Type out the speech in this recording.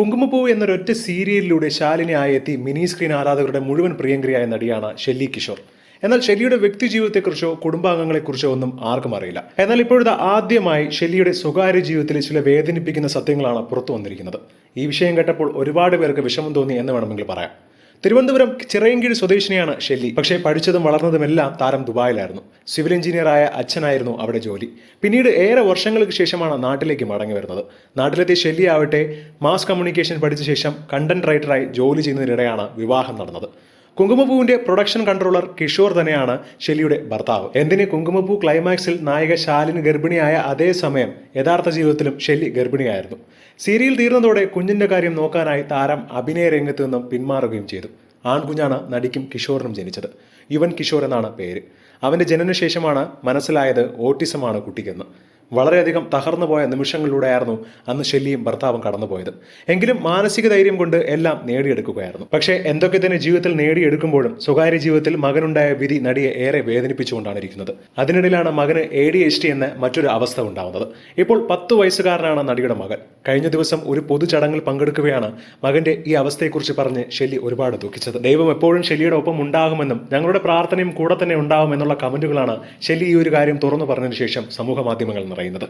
കുങ്കുമപ്പൂ എന്നൊരൊറ്റ സീരിയലിലൂടെ ശാലിനി ആയെത്തി മിനി സ്ക്രീൻ ആരാധകരുടെ മുഴുവൻ പ്രിയങ്കരിയായ നടിയാണ് ഷെല്ലി കിഷോർ. എന്നാൽ ഷെല്ലിയുടെ വ്യക്തി ജീവിതത്തെക്കുറിച്ചോ കുടുംബാംഗങ്ങളെക്കുറിച്ചോ ഒന്നും ആർക്കും അറിയില്ല. എന്നാൽ ഇപ്പോഴത്തെ ആദ്യമായി ഷെല്ലിയുടെ സ്വകാര്യ ജീവിതത്തിലെ ചില വേദനിപ്പിക്കുന്ന സത്യങ്ങളാണ് പുറത്തു വന്നിരിക്കുന്നത്. ഈ വിഷയം കേട്ടപ്പോൾ ഒരുപാട് പേർക്ക് വിഷമം തോന്നി എന്ന് വേണമെങ്കിൽ പറയാം. തിരുവനന്തപുരം ചിറയൻകീഴ് സ്വദേശിനിയാണ് ഷെല്ലി. പക്ഷേ പഠിച്ചതും വളർന്നതുമെല്ലാം താരം ദുബായിലായിരുന്നു. സിവിൽ എഞ്ചിനീയറായ അച്ഛനായിരുന്നു അവിടെ ജോലി. പിന്നീട് ഏറെ വർഷങ്ങൾക്ക് ശേഷമാണ് നാട്ടിലേക്ക് മടങ്ങി വരുന്നത്. നാട്ടിലെത്തിയ ഷെല്ലി ആവട്ടെ മാസ് കമ്മ്യൂണിക്കേഷൻ പഠിച്ച ശേഷം കണ്ടന്റ് റൈറ്ററായി ജോലി ചെയ്യുന്നതിനിടെയാണ് വിവാഹം നടന്നത്. കുങ്കുമപ്പൂവിന്റെ പ്രൊഡക്ഷൻ കൺട്രോളർ കിഷോർ തന്നെയാണ് ഷെലിയുടെ ഭർത്താവ്. എന്തിന് കുങ്കുമപ്പൂ ക്ലൈമാക്സിൽ നായിക ശാലിന് ഗർഭിണിയായ അതേ സമയം യഥാർത്ഥ ജീവിതത്തിലും ഷെല്ലി ഗർഭിണിയായിരുന്നു. സീരിയൽ തീർന്നതോടെ കുഞ്ഞിന്റെ കാര്യം നോക്കാനായി താരം അഭിനയ രംഗത്ത് നിന്നും പിന്മാറുകയും ചെയ്തു. ആൺകുഞ്ഞാണ് നടിക്കും കിഷോറിനും ജനിച്ചത്. യുവൻ കിഷോർ എന്നാണ് പേര്. അവന്റെ ജനനശേഷമാണ് മനസ്സിലായത് ഓട്ടിസമാണ് കുട്ടിക്കെന്ന്. വളരെയധികം തകർന്നു പോയ നിമിഷങ്ങളിലൂടെയായിരുന്നു അന്ന് ഷെല്ലിയും ഭർത്താവും കടന്നുപോയത്. എങ്കിലും മാനസിക ധൈര്യം കൊണ്ട് എല്ലാം നേടിയെടുക്കുകയായിരുന്നു. പക്ഷേ എന്തൊക്കെ തന്നെ ജീവിതത്തിൽ നേടിയെടുക്കുമ്പോഴും സ്വകാര്യ ജീവിതത്തിൽ മകനുണ്ടായ വിധി നടിയെ ഏറെ വേദനിപ്പിച്ചുകൊണ്ടാണ് ഇരിക്കുന്നത് അതിനിടയിലാണ് മകന് എ ഡി എച്ച് ടി എന്ന മറ്റൊരു അവസ്ഥ ഉണ്ടാവുന്നത്. ഇപ്പോൾ പത്ത് വയസ്സുകാരനാണ് നടിയുടെ മകൻ. കഴിഞ്ഞ ദിവസം ഒരു പൊതുചടങ്ങിൽ പങ്കെടുക്കുകയാണ് മകന്റെ ഈ അവസ്ഥയെക്കുറിച്ച് പറഞ്ഞ് ഷെല്ലി ഒരുപാട് ദുഃഖിച്ചത്. ദൈവം എപ്പോഴും ഷെല്ലിയുടെ ഒപ്പം ഉണ്ടാകുമെന്നും ഞങ്ങളുടെ പ്രാർത്ഥനയും കൂടെ തന്നെ ഉണ്ടാകുമെന്നുള്ള കമന്റുകളാണ് ഷെല്ലി ഈ ഒരു കാര്യം തുറന്നു പറഞ്ഞതിന് ശേഷം സമൂഹ മാധ്യമങ്ങൾ നിറയുന്നത്